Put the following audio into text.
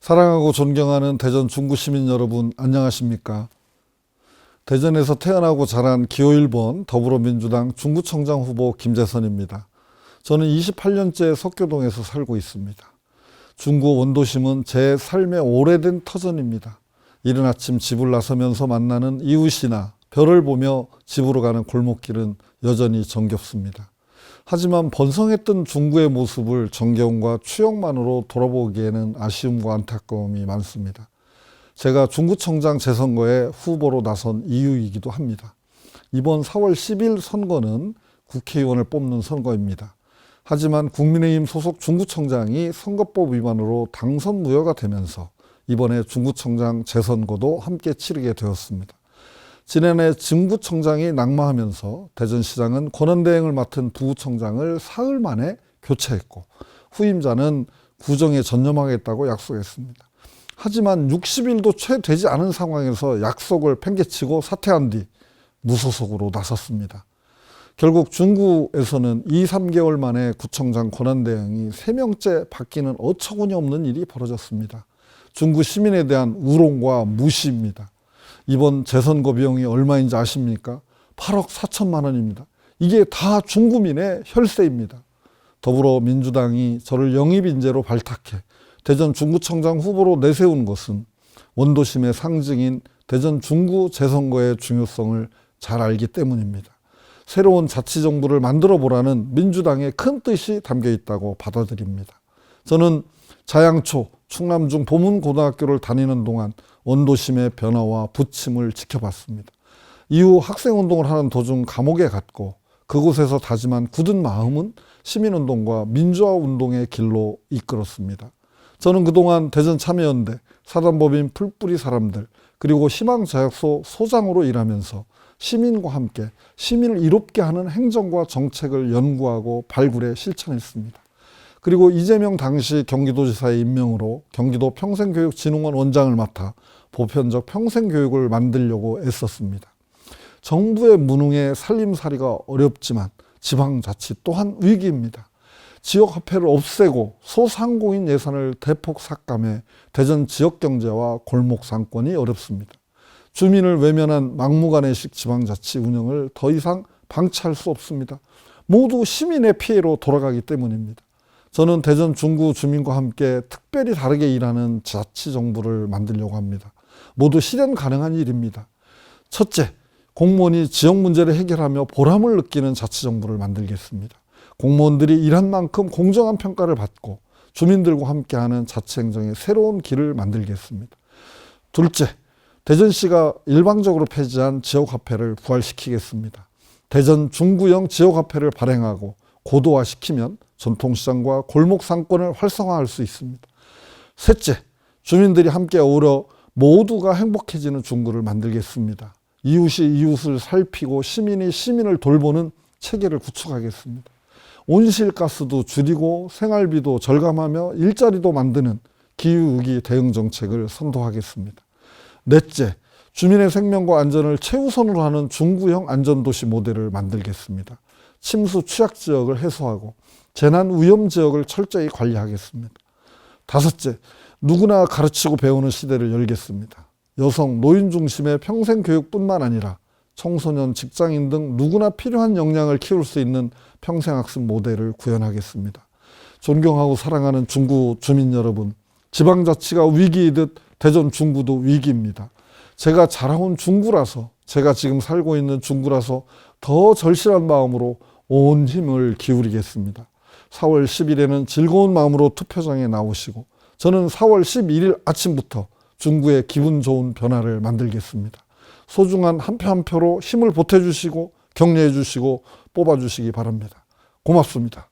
사랑하고 존경하는 대전 중구 시민 여러분 안녕하십니까? 대전에서 태어나고 자란 기호 1번 더불어민주당 중구청장 후보 김재선입니다. 저는 28년째 석교동에서 살고 있습니다. 중구 원도심은 제 삶의 오래된 터전입니다. 이른 아침 집을 나서면서 만나는 이웃이나 별을 보며 집으로 가는 골목길은 여전히 정겹습니다. 하지만 번성했던 중구의 모습을 정겨움과 추억만으로 돌아보기에는 아쉬움과 안타까움이 많습니다. 제가 중구청장 재선거에 후보로 나선 이유이기도 합니다. 이번 4월 10일 선거는 국회의원을 뽑는 선거입니다. 하지만 국민의힘 소속 중구청장이 선거법 위반으로 당선 무효가 되면서 이번에 중구청장 재선거도 함께 치르게 되었습니다. 지난해 중구청장이 낙마하면서 대전시장은 권한대행을 맡은 부구청장을 사흘 만에 교체했고 후임자는 구정에 전념하겠다고 약속했습니다. 하지만 60일도 채 되지 않은 상황에서 약속을 팽개치고 사퇴한 뒤 무소속으로 나섰습니다. 결국 중구에서는 2, 3개월 만에 구청장 권한대행이 3명째 바뀌는 어처구니 없는 일이 벌어졌습니다. 중구 시민에 대한 우롱과 무시입니다. 이번 재선거 비용이 얼마인지 아십니까? 8억 4천만 원입니다. 이게 다 중구민의 혈세입니다. 더불어민주당이 저를 영입인재로 발탁해 대전 중구청장 후보로 내세운 것은 원도심의 상징인 대전 중구 재선거의 중요성을 잘 알기 때문입니다. 새로운 자치정부를 만들어 보라는 민주당의 큰 뜻이 담겨 있다고 받아들입니다. 저는 자양초, 충남중 보문고등학교를 다니는 동안 원도심의 변화와 부침을 지켜봤습니다. 이후 학생운동을 하는 도중 감옥에 갔고 그곳에서 다짐한 굳은 마음은 시민운동과 민주화운동의 길로 이끌었습니다. 저는 그동안 대전 참여연대, 사단법인 풀뿌리 사람들, 그리고 희망자약소 소장으로 일하면서 시민과 함께 시민을 이롭게 하는 행정과 정책을 연구하고 발굴해 실천했습니다. 그리고 이재명 당시 경기도지사의 임명으로 경기도 평생교육진흥원 원장을 맡아 보편적 평생교육을 만들려고 애썼습니다. 정부의 무능에 살림살이가 어렵지만 지방자치 또한 위기입니다. 지역화폐를 없애고 소상공인 예산을 대폭 삭감해 대전 지역경제와 골목상권이 어렵습니다. 주민을 외면한 막무가내식 지방자치 운영을 더 이상 방치할 수 없습니다. 모두 시민의 피해로 돌아가기 때문입니다. 저는 대전 중구 주민과 함께 특별히 다르게 일하는 자치정부를 만들려고 합니다. 모두 실현 가능한 일입니다. 첫째, 공무원이 지역 문제를 해결하며 보람을 느끼는 자치정부를 만들겠습니다. 공무원들이 일한 만큼 공정한 평가를 받고 주민들과 함께하는 자치행정의 새로운 길을 만들겠습니다. 둘째, 대전시가 일방적으로 폐지한 지역화폐를 부활시키겠습니다. 대전 중구형 지역화폐를 발행하고 고도화시키면 전통시장과 골목 상권을 활성화할 수 있습니다. 셋째, 주민들이 함께 어우러 모두가 행복해지는 중구를 만들겠습니다. 이웃이 이웃을 살피고 시민이 시민을 돌보는 체계를 구축하겠습니다. 온실가스도 줄이고 생활비도 절감하며 일자리도 만드는 기후위기 대응 정책을 선도하겠습니다. 넷째, 주민의 생명과 안전을 최우선으로 하는 중구형 안전도시 모델을 만들겠습니다. 침수 취약 지역을 해소하고 재난 위험 지역을 철저히 관리하겠습니다. 다섯째, 누구나 가르치고 배우는 시대를 열겠습니다. 여성, 노인 중심의 평생 교육뿐만 아니라 청소년, 직장인 등 누구나 필요한 역량을 키울 수 있는 평생학습 모델을 구현하겠습니다. 존경하고 사랑하는 중구 주민 여러분, 지방자치가 위기이듯 대전 중구도 위기입니다. 제가 자라온 중구라서, 제가 지금 살고 있는 중구라서 더 절실한 마음으로 온 힘을 기울이겠습니다. 4월 10일에는 즐거운 마음으로 투표장에 나오시고, 저는 4월 11일 아침부터 중구의 기분 좋은 변화를 만들겠습니다. 소중한 한 표 한 표로 힘을 보태주시고 격려해 주시고 뽑아주시기 바랍니다. 고맙습니다.